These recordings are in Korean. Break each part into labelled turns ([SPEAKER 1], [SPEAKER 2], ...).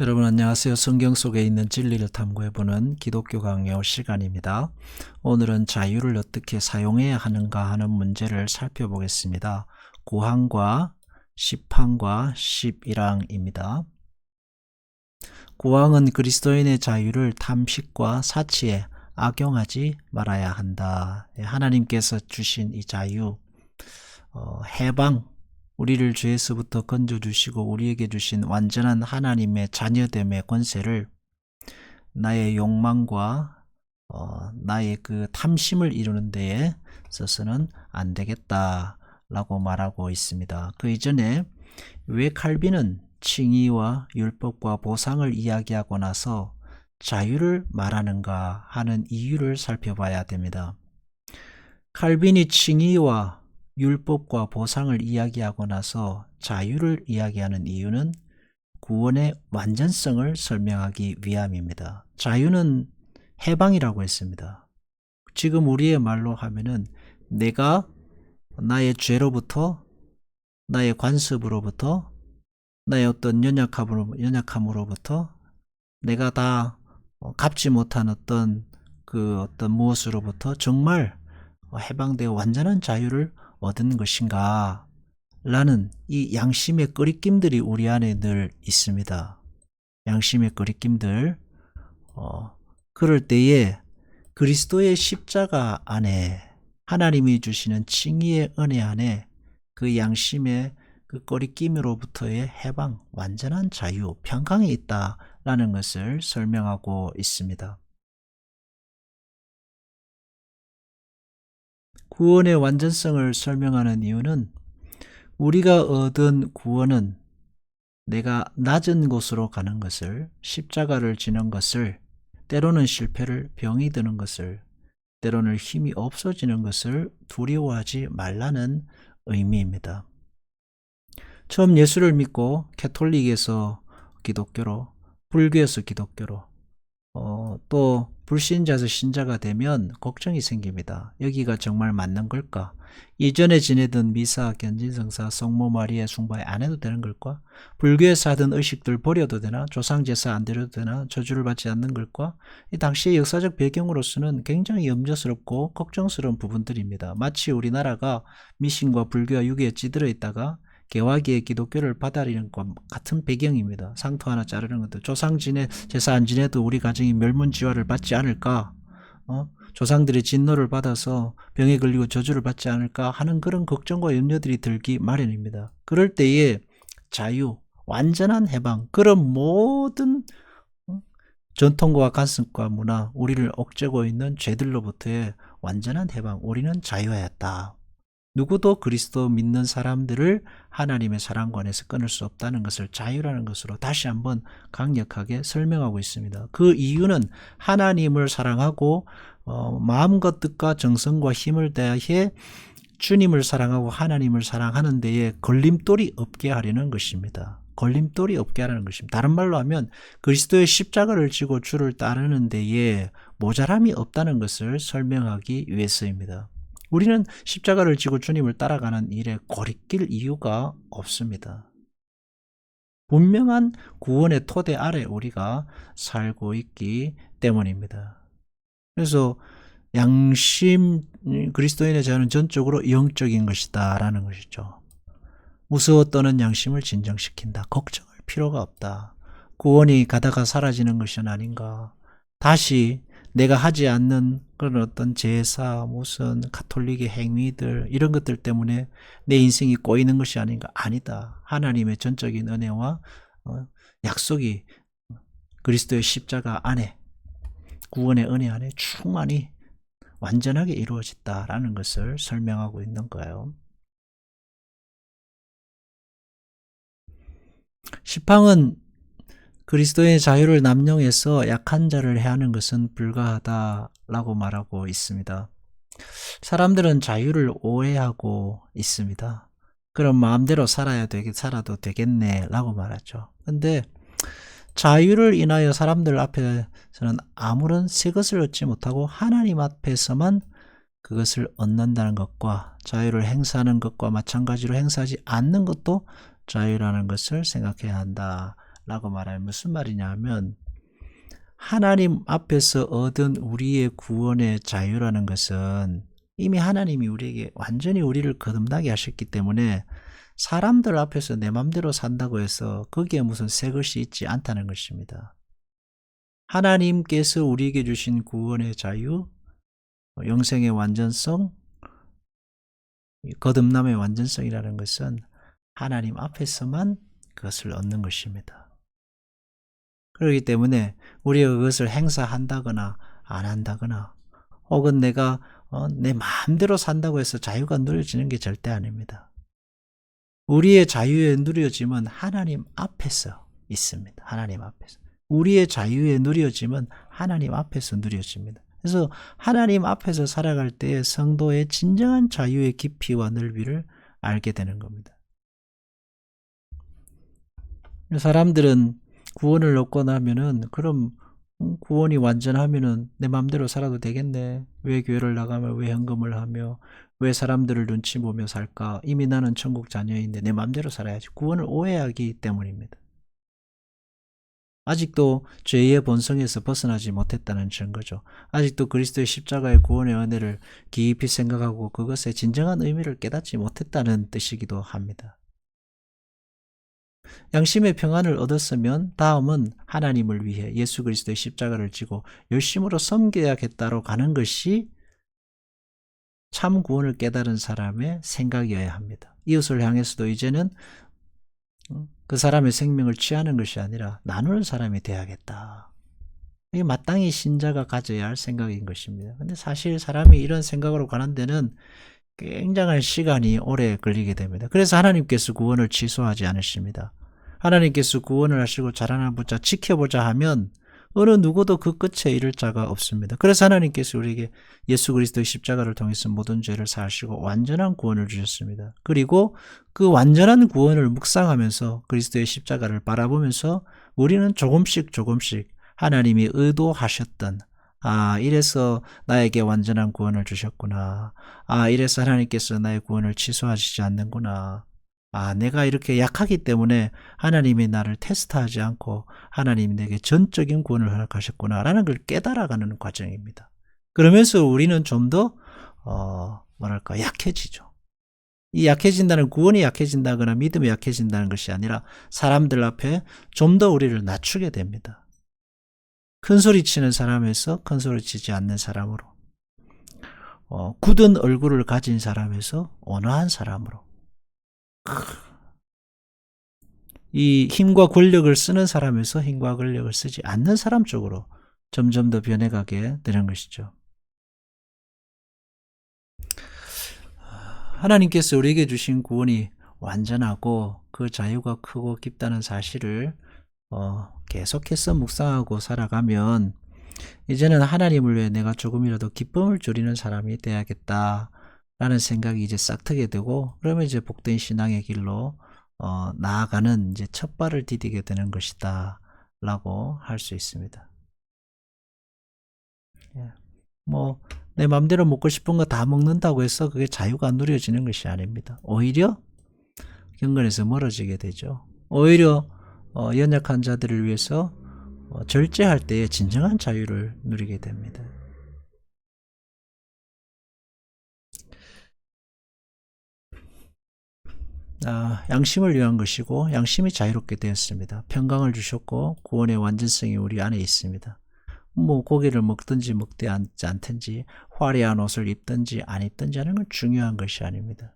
[SPEAKER 1] 여러분 안녕하세요. 성경 속에 있는 진리를 탐구해보는 기독교 강요 시간입니다. 오늘은 자유를 어떻게 사용해야 하는가 하는 문제를 살펴보겠습니다. 9항과 10항과 11항입니다. 9항은 그리스도인의 자유를 탐식과 사치에 악용하지 말아야 한다. 예, 하나님께서 주신 이 자유, 어, 해방, 우리를 죄에서부터 건져주시고 우리에게 주신 완전한 하나님의 자녀됨의 권세를 나의 욕망과 어, 나의 그 탐심을 이루는 데에 있어서는 안 되겠다라고 말하고 있습니다. 그 이전에 왜 칼빈은 칭의와 율법과 보상을 이야기하고 나서 자유를 말하는가 하는 이유를 살펴봐야 됩니다. 칼빈이 칭의와 율법과 보상을 이야기하고 나서 자유를 이야기하는 이유는 구원의 완전성을 설명하기 위함입니다. 자유는 해방이라고 했습니다. 지금 우리의 말로 하면은 내가 나의 죄로부터 나의 관습으로부터 나의 어떤 연약함으로, 연약함으로부터 내가 다 갚지 못한 어떤 그 어떤 무엇으로부터 정말 해방되어 완전한 자유를 얻은 것인가? 라는 이 양심의 끄리낌들이 우리 안에 늘 있습니다. 양심의 끄리낌들. 어, 그럴 때에 그리스도의 십자가 안에 하나님이 주시는 칭의의 은혜 안에 그 양심의 그 꺼리낌으로부터의 해방, 완전한 자유, 평강이 있다라는 것을 설명하고 있습니다. 구원의 완전성을 설명하는 이유는 우리가 얻은 구원은 내가 낮은 곳으로 가는 것을, 십자가를 지는 것을, 때로는 실패를 병이 드는 것을, 때로는 힘이 없어지는 것을 두려워하지 말라는 의미입니다. 처음 예수를 믿고 캐톨릭에서 기독교로, 불교에서 기독교로, 어, 또 불신자에서 신자가 되면 걱정이 생깁니다. 여기가 정말 맞는 걸까? 이전에 지내던 미사, 견진성사, 성모 마리아 숭배 안 해도 되는 걸까? 불교에서 하던 의식들 버려도 되나? 조상 제사 안 드려도 되나? 저주를 받지 않는 걸까? 이 당시의 역사적 배경으로서는 굉장히 염려스럽고 걱정스러운 부분들입니다. 마치 우리나라가 미신과 불교와 유교에 찌들어 있다가 개화기의 기독교를 받아들이는 것 같은 배경입니다. 상토 하나 자르는 것도 조상 지내 제사 안 지내도 우리 가정이 멸문지화를 받지 않을까? 어? 조상들의 진노를 받아서 병에 걸리고 저주를 받지 않을까 하는 그런 걱정과 염려들이 들기 마련입니다. 그럴 때에 자유, 완전한 해방, 그런 모든 어? 전통과 간습과 문화, 우리를 억제고 있는 죄들로부터의 완전한 해방, 우리는 자유하였다. 누구도 그리스도 믿는 사람들을 하나님의 사랑관에서 끊을 수 없다는 것을 자유라는 것으로 다시 한번 강력하게 설명하고 있습니다. 그 이유는 하나님을 사랑하고 어, 마음과 뜻과 정성과 힘을 다해 주님을 사랑하고 하나님을 사랑하는 데에 걸림돌이 없게 하려는 것입니다. 걸림돌이 없게 하라는 것입니다. 다른 말로 하면 그리스도의 십자가를 지고 주를 따르는 데에 모자람이 없다는 것을 설명하기 위해서입니다. 우리는 십자가를 지고 주님을 따라가는 일에 고리낄 이유가 없습니다. 분명한 구원의 토대 아래 우리가 살고 있기 때문입니다. 그래서 양심 그리스도인의 자유는 전적으로 영적인 것이다라는 것이죠. 무서워 떠는 양심을 진정시킨다. 걱정할 필요가 없다. 구원이 가다가 사라지는 것은 아닌가. 다시 내가 하지 않는 그런 어떤 제사, 무슨 카톨릭의 행위들, 이런 것들 때문에 내 인생이 꼬이는 것이 아닌가? 아니다. 하나님의 전적인 은혜와 어, 약속이 그리스도의 십자가 안에, 구원의 은혜 안에 충만히 완전하게 이루어졌다라는 것을 설명하고 있는 거예요. 시팡은 그리스도의 자유를 남용해서 약한 자를 해하는 것은 불가하다라고 말하고 있습니다. 사람들은 자유를 오해하고 있습니다. 그럼 마음대로 살아야 되게 살아도 되겠네라고 말하죠. 근데 자유를 인하여 사람들 앞에서는 아무런 새 것을 얻지 못하고 하나님 앞에서만 그것을 얻는다는 것과 자유를 행사하는 것과 마찬가지로 행사하지 않는 것도 자유라는 것을 생각해야 한다. 라고 말하면 무슨 말이냐 하면 하나님 앞에서 얻은 우리의 구원의 자유라는 것은 이미 하나님이 우리에게 완전히 우리를 거듭나게 하셨기 때문에 사람들 앞에서 내 맘대로 산다고 해서 거기에 무슨 새 것이 있지 않다는 것입니다. 하나님께서 우리에게 주신 구원의 자유, 영생의 완전성, 거듭남의 완전성이라는 것은 하나님 앞에서만 그것을 얻는 것입니다. 그렇기 때문에 우리가 그것을 행사한다거나 안 한다거나 혹은 내가 어, 내 마음대로 산다고 해서 자유가 누려지는 게 절대 아닙니다. 우리의 자유에 누려짐은 하나님 앞에서 있습니다. 하나님 앞에서. 우리의 자유에 누려짐은 하나님 앞에서 누려집니다. 그래서 하나님 앞에서 살아갈 때 성도의 진정한 자유의 깊이와 넓이를 알게 되는 겁니다. 사람들은 구원을 얻고 나면은 그럼 구원이 완전하면은 내 맘대로 살아도 되겠네. 왜 교회를 나가며 왜 현금을 하며 왜 사람들을 눈치 보며 살까? 이미 나는 천국 자녀인데 내 맘대로 살아야지. 구원을 오해하기 때문입니다. 아직도 죄의 본성에서 벗어나지 못했다는 증거죠. 아직도 그리스도의 십자가의 구원의 은혜를 깊이 생각하고 그것의 진정한 의미를 깨닫지 못했다는 뜻이기도 합니다. 양심의 평안을 얻었으면 다음은 하나님을 위해 예수 그리스도의 십자가를 지고 열심으로 섬겨야겠다로 가는 것이 참 구원을 깨달은 사람의 생각이어야 합니다. 이웃을 향해서도 이제는 그 사람의 생명을 취하는 것이 아니라 나누는 사람이 돼야겠다. 이게 마땅히 신자가 가져야 할 생각인 것입니다. 근데 사실 사람이 이런 생각으로 가는 데는 굉장한 시간이 오래 걸리게 됩니다. 그래서 하나님께서 구원을 취소하지 않으십니다. 하나님께서 구원을 하시고 자라나 보자 지켜보자 하면 어느 누구도 그 끝에 이를 자가 없습니다. 그래서 하나님께서 우리에게 예수 그리스도의 십자가를 통해서 모든 죄를 사하시고 완전한 구원을 주셨습니다. 그리고 그 완전한 구원을 묵상하면서 그리스도의 십자가를 바라보면서 우리는 조금씩 조금씩 하나님이 의도하셨던 아, 이래서 나에게 완전한 구원을 주셨구나. 아, 이래서 하나님께서 나의 구원을 취소하시지 않는구나. 아, 내가 이렇게 약하기 때문에 하나님이 나를 테스트하지 않고 하나님이 내게 전적인 구원을 허락하셨구나라는 걸 깨달아가는 과정입니다. 그러면서 우리는 좀 더, 어, 뭐랄까, 약해지죠. 이 약해진다는 구원이 약해진다거나 믿음이 약해진다는 것이 아니라 사람들 앞에 좀 더 우리를 낮추게 됩니다. 큰 소리 치는 사람에서 큰 소리 치지 않는 사람으로, 어, 굳은 얼굴을 가진 사람에서 온화한 사람으로, 이 힘과 권력을 쓰는 사람에서 힘과 권력을 쓰지 않는 사람 쪽으로 점점 더 변해가게 되는 것이죠. 하나님께서 우리에게 주신 구원이 완전하고 그 자유가 크고 깊다는 사실을 어, 계속해서 묵상하고 살아가면 이제는 하나님을 위해 내가 조금이라도 기쁨을 줄이는 사람이 돼야겠다. 라는 생각이 이제 싹 트게 되고 그러면 이제 복된 신앙의 길로 어, 나아가는 이제 첫 발을 디디게 되는 것이다 라고 할 수 있습니다. 예. 뭐내 맘대로 먹고 싶은 거 다 먹는다고 해서 그게 자유가 누려지는 것이 아닙니다. 오히려 경건에서 멀어지게 되죠. 오히려 어, 연약한 자들을 위해서 어, 절제할 때에 진정한 자유를 누리게 됩니다. 아, 양심을 위한 것이고 양심이 자유롭게 되었습니다. 평강을 주셨고 구원의 완전성이 우리 안에 있습니다. 뭐 고기를 먹든지 먹지 않든지 화려한 옷을 입든지 안 입든지 하는 건 중요한 것이 아닙니다.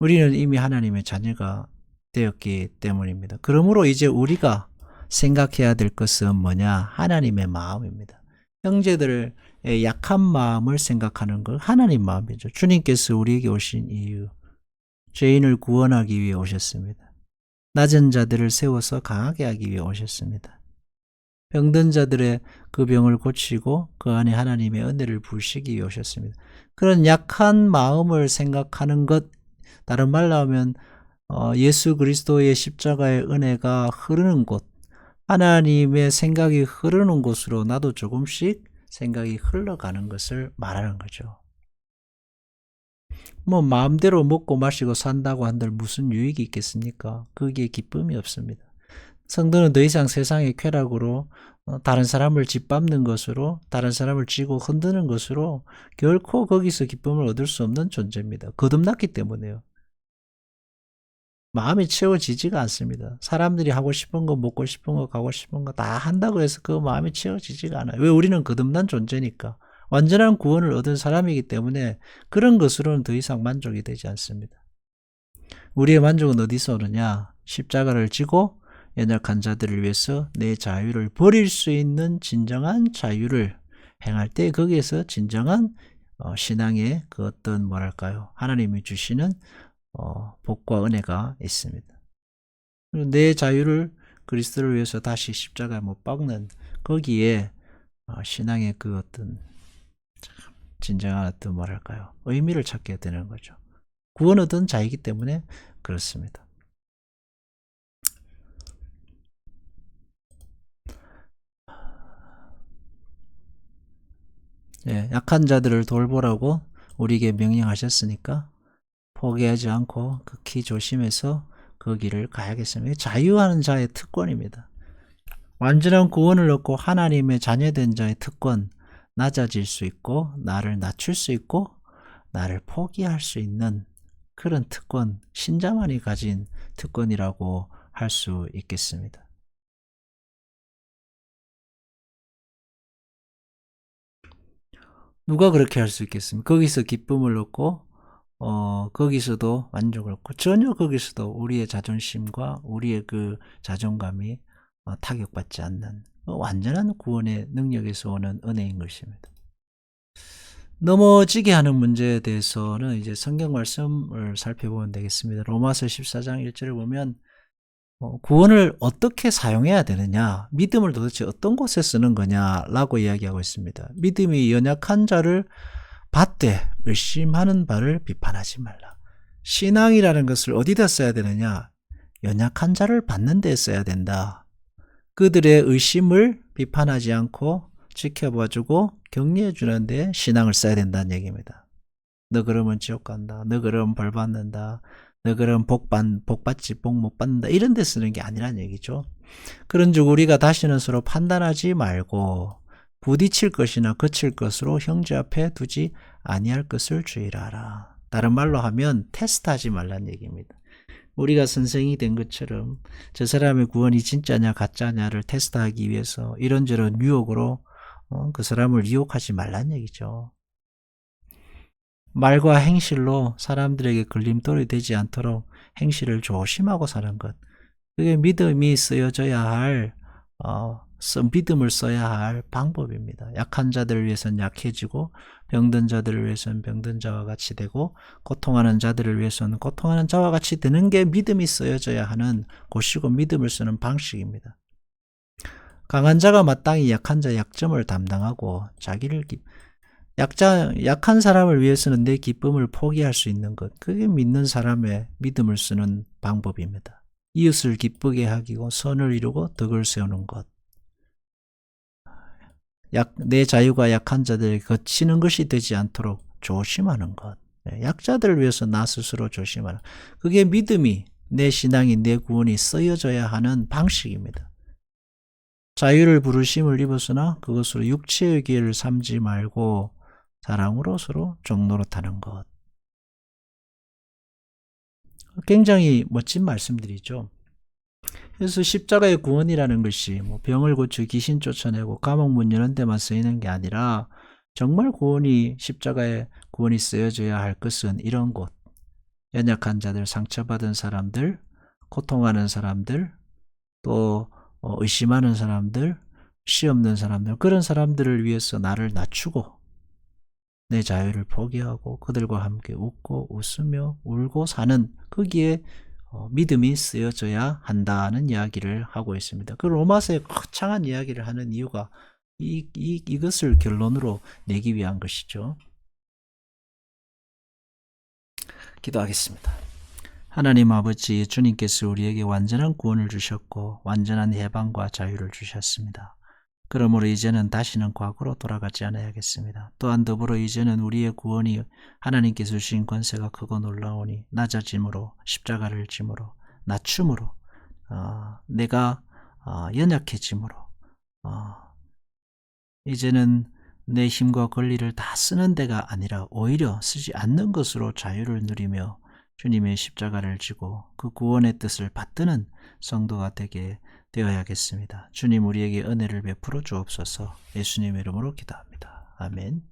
[SPEAKER 1] 우리는 이미 하나님의 자녀가 되었기 때문입니다. 그러므로 이제 우리가 생각해야 될 것은 뭐냐? 하나님의 마음입니다. 형제들의 약한 마음을 생각하는 것 하나님 마음이죠. 주님께서 우리에게 오신 이유 죄인을 구원하기 위해 오셨습니다. 낮은 자들을 세워서 강하게 하기 위해 오셨습니다. 병든 자들의 그 병을 고치고 그 안에 하나님의 은혜를 부으시기 위해 오셨습니다. 그런 약한 마음을 생각하는 것 다른 말로 하면 어, 예수 그리스도의 십자가의 은혜가 흐르는 곳 하나님의 생각이 흐르는 곳으로 나도 조금씩 생각이 흘러가는 것을 말하는 거죠. 뭐 마음대로 먹고 마시고 산다고 한들 무슨 유익이 있겠습니까? 거기에 기쁨이 없습니다. 성도는 더 이상 세상의 쾌락으로 어, 다른 사람을 짓밟는 것으로 다른 사람을 쥐고 흔드는 것으로 결코 거기서 기쁨을 얻을 수 없는 존재입니다. 거듭났기 때문에요. 마음이 채워지지가 않습니다. 사람들이 하고 싶은 거, 먹고 싶은 거, 가고 싶은 거 다 한다고 해서 그 마음이 채워지지가 않아요. 왜 우리는 거듭난 존재니까. 완전한 구원을 얻은 사람이기 때문에 그런 것으로는 더 이상 만족이 되지 않습니다. 우리의 만족은 어디서 오느냐? 십자가를 지고 연약한 자들을 위해서 내 자유를 버릴 수 있는 진정한 자유를 행할 때 거기에서 진정한 어, 신앙의 그 어떤 뭐랄까요? 하나님이 주시는 어, 복과 은혜가 있습니다. 내 자유를 그리스도를 위해서 다시 십자가에 못 박는 거기에 어, 신앙의 그 어떤 진정한 어떤 뭐랄까요? 의미를 찾게 되는 거죠. 구원 얻은 자이기 때문에 그렇습니다. 예, 약한 자들을 돌보라고 우리에게 명령하셨으니까 포기하지 않고 극히 조심해서 그 길을 가야겠습니다. 자유하는 자의 특권입니다. 완전한 구원을 얻고 하나님의 자녀된 자의 특권, 낮아질 수 있고, 나를 낮출 수 있고, 나를 포기할 수 있는 그런 특권, 신자만이 가진 특권이라고 할 수 있겠습니다. 누가 그렇게 할 수 있겠습니까? 거기서 기쁨을 얻고, 어, 거기서도 만족을 얻고, 전혀 거기서도 우리의 자존심과 우리의 그 자존감이 어, 타격받지 않는 어, 완전한 구원의 능력에서 오는 은혜인 것입니다. 넘어지게 하는 문제에 대해서는 이제 성경 말씀을 살펴보면 되겠습니다. 로마서 14장 1절을 보면 어, 구원을 어떻게 사용해야 되느냐, 믿음을 도대체 어떤 곳에 쓰는 거냐라고 이야기하고 있습니다. 믿음이 연약한 자를 받되 의심하는 바를 비판하지 말라. 신앙이라는 것을 어디다 써야 되느냐? 연약한 자를 받는 데 써야 된다. 그들의 의심을 비판하지 않고 지켜봐주고 격려해 주는데 신앙을 써야 된다는 얘기입니다. 너 그러면 지옥 간다. 너 그러면 벌 받는다. 너 그럼 복, 받, 복 받지 복 못 받는다 이런 데 쓰는 게 아니란 얘기죠. 그런즉 우리가 다시는 서로 판단하지 말고 부딪힐 것이나 거칠 것으로 형제 앞에 두지 아니할 것을 주의하라. 다른 말로 하면 테스트하지 말란 얘기입니다. 우리가 선생이 된 것처럼 저 사람의 구원이 진짜냐 가짜냐를 테스트하기 위해서 이런저런 유혹으로 어, 그 사람을 유혹하지 말란 얘기죠. 말과 행실로 사람들에게 걸림돌이 되지 않도록 행실을 조심하고 사는 것. 그게 믿음이 쓰여져야 할, 어, 믿음을 써야 할 방법입니다. 약한 자들을 위해서는 약해지고, 병든 자들을 위해서는 병든 자와 같이 되고, 고통하는 자들을 위해서는 고통하는 자와 같이 되는 게 믿음이 쓰여져야 하는 곳이고 믿음을 쓰는 방식입니다. 강한 자가 마땅히 약한 자의 약점을 담당하고 자기를 약자, 약한 사람을 위해서는 내 기쁨을 포기할 수 있는 것. 그게 믿는 사람의 믿음을 쓰는 방법입니다. 이웃을 기쁘게 하기고 선을 이루고 덕을 세우는 것. 약, 내 자유가 약한 자들에 거치는 것이 되지 않도록 조심하는 것. 네, 약자들을 위해서 나 스스로 조심하는. 그게 믿음이 내 신앙이 내 구원이 쓰여져야 하는 방식입니다. 자유를 부르심을 입었으나 그것으로 육체의 기회를 삼지 말고 사랑으로 서로 종노릇하는 것. 굉장히 멋진 말씀들이죠. 그래서 십자가의 구원이라는 것이 뭐 병을 고쳐 귀신 쫓아내고 감옥 문 여는 데만 쓰이는 게 아니라 정말 구원이 십자가의 구원이 쓰여져야 할 것은 이런 곳. 연약한 자들, 상처받은 사람들, 고통하는 사람들, 또 어, 의심하는 사람들, 시 없는 사람들 그런 사람들을 위해서 나를 낮추고 내 자유를 포기하고 그들과 함께 웃고 웃으며 울고 사는 거기에 어, 믿음이 쓰여져야 한다는 이야기를 하고 있습니다. 그 로마서의 거창한 이야기를 하는 이유가 이, 이, 이것을 결론으로 내기 위한 것이죠. 기도하겠습니다. 하나님 아버지 주님께서 우리에게 완전한 구원을 주셨고 완전한 해방과 자유를 주셨습니다. 그러므로 이제는 다시는 과거로 돌아가지 않아야겠습니다. 또한 더불어 이제는 우리의 구원이 하나님께서 주신 권세가 크고 놀라우니 낮아짐으로 십자가를 짐으로 낮춤으로 어, 내가 어, 연약해짐으로 어, 이제는 내 힘과 권리를 다 쓰는 데가 아니라 오히려 쓰지 않는 것으로 자유를 누리며 주님의 십자가를 지고 그 구원의 뜻을 받드는 성도가 되게 되어야겠습니다. 주님 우리에게 은혜를 베풀어 주옵소서 예수님의 이름으로 기도합니다. 아멘.